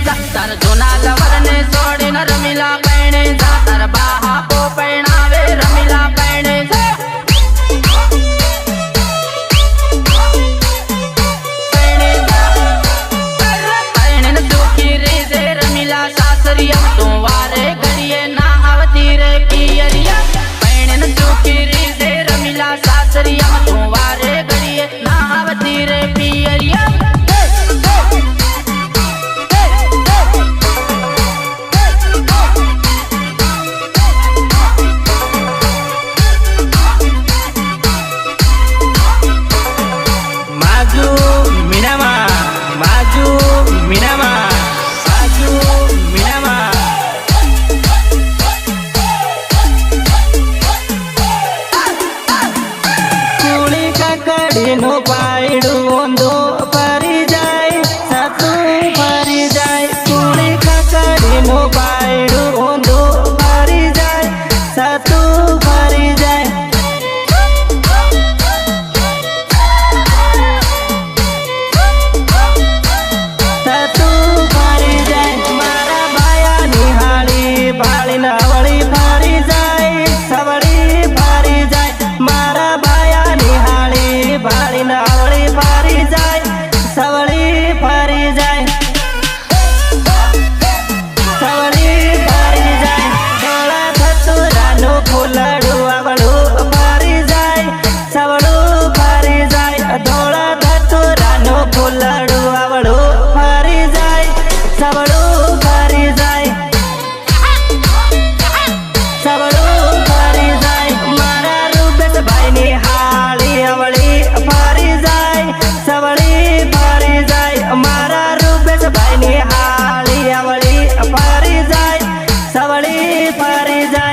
જા તાર જૂના લવર ને છોડીને રમીલા પૈણે જા. તાર સાસરિયા તું વારે পারে যায়